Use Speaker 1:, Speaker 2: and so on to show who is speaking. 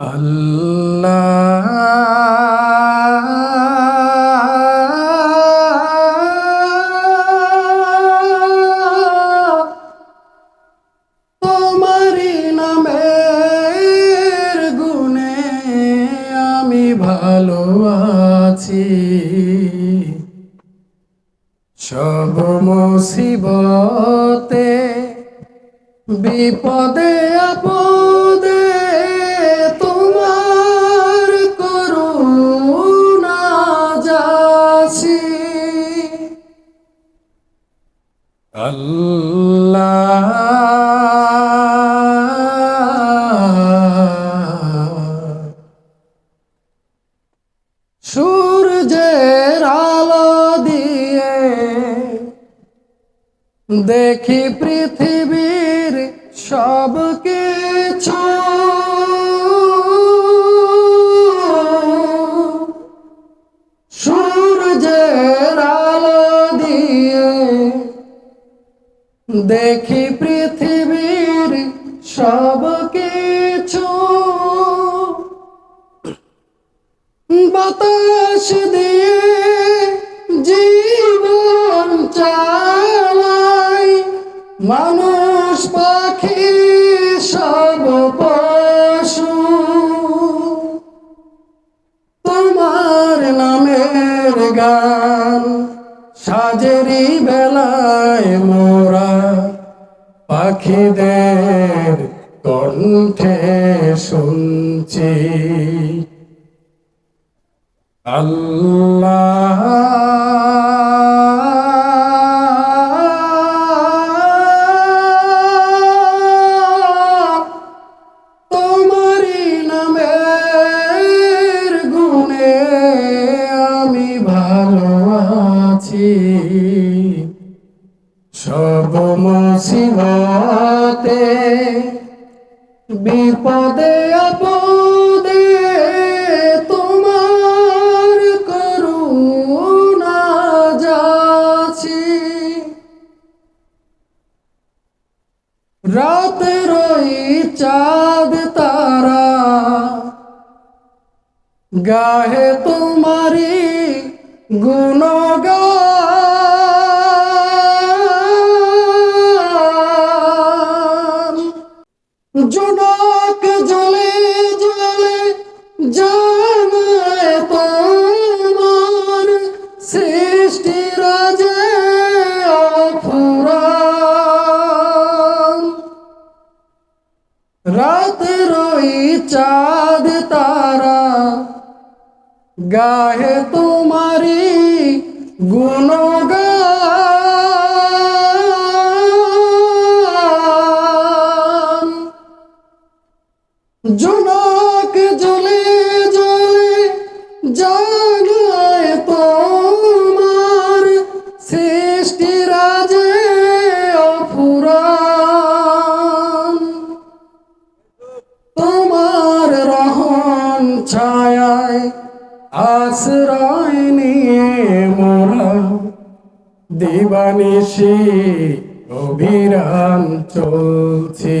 Speaker 1: আল্লাহ। গুণে আমি ভালো আছি। সব মুসিবতে বিপদে আপদে দেখি পৃথিবীর সব কিছু। সূর্যের আলো দিয়ে দেখি পৃথিবীর সব কিছু। বাতাস দিয়ে জীবন চালাই মানুষ পাখি সব পশু। তোমার নামের গান সাজেরি বেলায় মোরা। পাখিদের কণ্ঠে শুনছি। আল্লাহ মুসিবতে বিপদে আপদে তোমার করুণা যাচ্ছি। রাতের ওই চাঁদ তারা গাহে তোমারি গুণগান জনক জলে জলে জানায় তোমার সৃষ্টি রাজে রাতের ওই চাঁদ তারা গাহে তোমারি গুণগান জনক জলে জলে জানায় তোমার সৃষ্টি রাজে অফুরান। তোমার রহন ছায়ায় আশ্রয় নিয়ে মোরা দিবানিশি অভিরাম চলছি।